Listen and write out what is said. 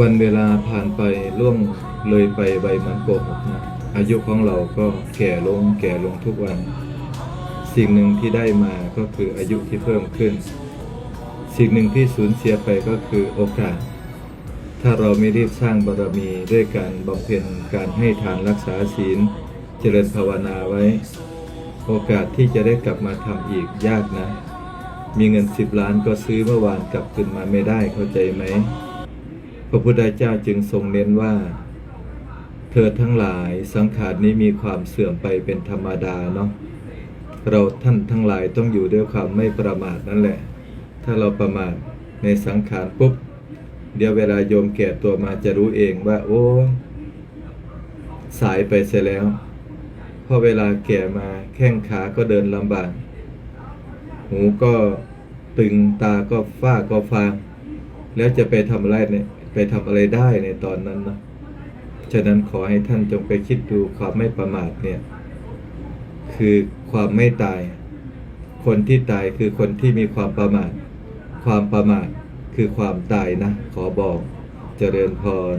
วันเวลาผ่านไปล่วงเลยไปใบมันโกหกนะอายุของเราก็แก่ลงแก่ลงทุกวัน สิ่งหนึ่งที่ได้มาก็คืออายุที่เพิ่มขึ้น สิ่งหนึ่งที่สูญเสียไปก็คือโอกาส ถ้าเราไม่รีบสร้างบารมีด้วยการบำเพ็ญการให้ทานรักษาศีล เจริญภาวนาไว้ โอกาสที่จะได้กลับมาทำอีกยากนะ มีเงินสิบล้านก็ซื้อเมื่อวานกลับคืนมาไม่ได้เข้าใจไหม ระพุทธเจ้าจึงทรงเน้นว่า เธอทั้งหลายสังขารนี้มีความเสื่อมไปเป็นธรรมดาเนาะเราท่านทั้งหลายต้องอยู่ด้วยความไม่ประมาทนั่นแหละ ถ้าเราประมาทในสังขารปุ๊บ เดี๋ยวเวลาโยมแก่ตัวมาจะรู้เองว่า โอ้สายไปเสียแล้วพราะเวลาแก่มาแข้งขาก็เดินลำบาก หูก็ตึงตาก็ฝ้าก็ฟางแล้วจะไปทำอะไรเนี่ย ไปทำอะไรได้ในตอนนั้นนะฉะนั้นขอให้ท่านจงไปคิดดูความไม่ประมาทเนี่ย คือความไม่ตาย คนที่ตายคือคนที่มีความประมาท ความประมาทคือความตายนะ ขอบอกเจริญพร